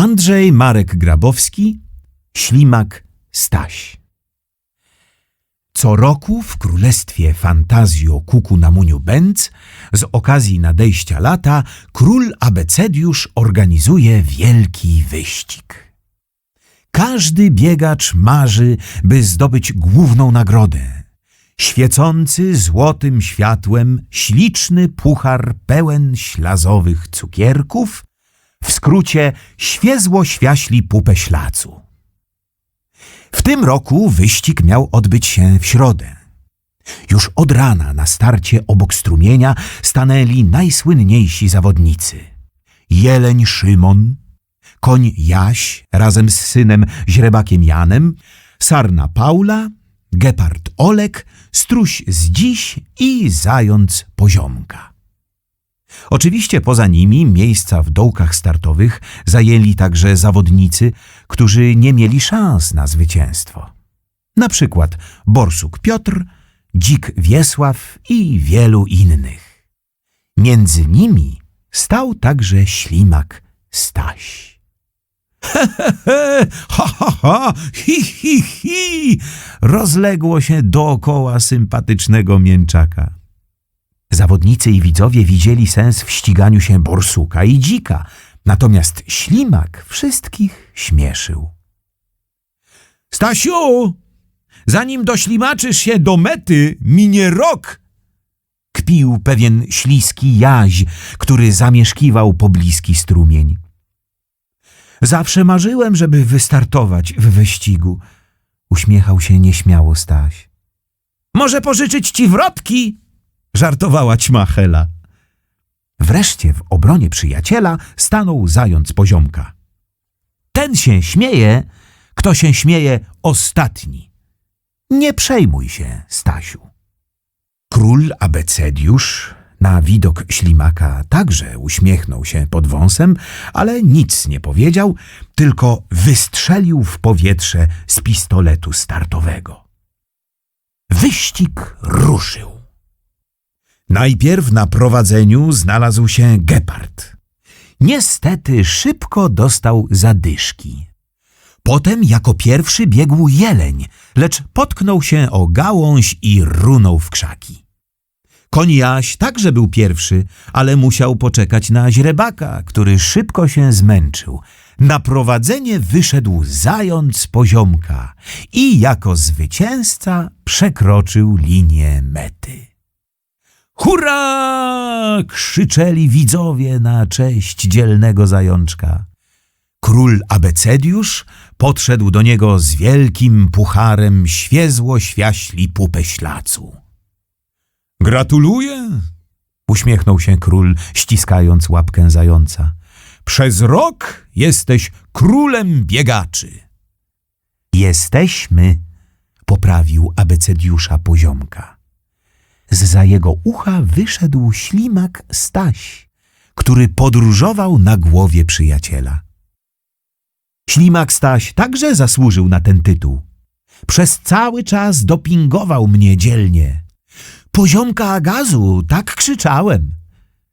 Andrzej Marek Grabowski, Ślimak Staś. Co roku w Królestwie Fantazjo Kuku na Muniu Bęc z okazji nadejścia lata król abecediusz organizuje wielki wyścig. Każdy biegacz marzy, by zdobyć główną nagrodę. Świecący złotym światłem śliczny puchar pełen ślazowych cukierków, w skrócie świezło świaśli pupę ślacu. W tym roku wyścig miał odbyć się w środę. Już od rana na starcie obok strumienia stanęli najsłynniejsi zawodnicy. Jeleń Szymon, koń Jaś razem z synem źrebakiem Janem, sarna Paula, gepard Olek, struś z dziś i zając Poziomka. Oczywiście poza nimi miejsca w dołkach startowych zajęli także zawodnicy, którzy nie mieli szans na zwycięstwo. Na przykład Borsuk Piotr, Dzik Wiesław i wielu innych. Między nimi stał także ślimak Staś. He, he, he, ha, ha, ha, hi, hi, hi, rozległo się dookoła sympatycznego mięczaka. Zawodnicy i widzowie widzieli sens w ściganiu się borsuka i dzika, natomiast ślimak wszystkich śmieszył. Stasiu, zanim doślimaczysz się do mety, minie rok! Kpił pewien śliski jaź, który zamieszkiwał pobliski strumień. Zawsze marzyłem, żeby wystartować w wyścigu. Uśmiechał się nieśmiało Staś. Może pożyczyć ci wrotki? Żartowała ćma Hela. Wreszcie w obronie przyjaciela stanął zając poziomka. Ten się śmieje, kto się śmieje ostatni. Nie przejmuj się, Stasiu. Król abecediusz na widok ślimaka także uśmiechnął się pod wąsem, ale nic nie powiedział, tylko wystrzelił w powietrze z pistoletu startowego. Wyścig ruszył. Najpierw na prowadzeniu znalazł się gepard. Niestety szybko dostał zadyszki. Potem jako pierwszy biegł jeleń, lecz potknął się o gałąź i runął w krzaki. Koń Jaś także był pierwszy, ale musiał poczekać na źrebaka, który szybko się zmęczył. Na prowadzenie wyszedł zając poziomka i jako zwycięzca przekroczył linię mety. Hurra! krzyczeli widzowie na cześć dzielnego zajączka. Król abecediusz podszedł do niego z wielkim pucharem świezło świaśli pupę ślacu. Gratuluję! uśmiechnął się król, ściskając łapkę zająca. Przez rok jesteś królem biegaczy. Jesteśmy, poprawił abecediusza poziomka. Zza jego ucha wyszedł ślimak Staś, który podróżował na głowie przyjaciela. Ślimak Staś także zasłużył na ten tytuł. Przez cały czas dopingował mnie dzielnie. Poziomka gazu, tak krzyczałem.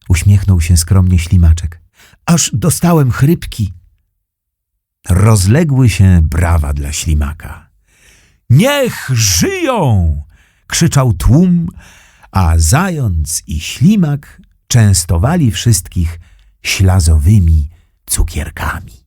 Uśmiechnął się skromnie ślimaczek. Aż dostałem chrypki. Rozległy się brawa dla ślimaka. Niech żyją! krzyczał tłum, a zając i ślimak częstowali wszystkich ślazowymi cukierkami.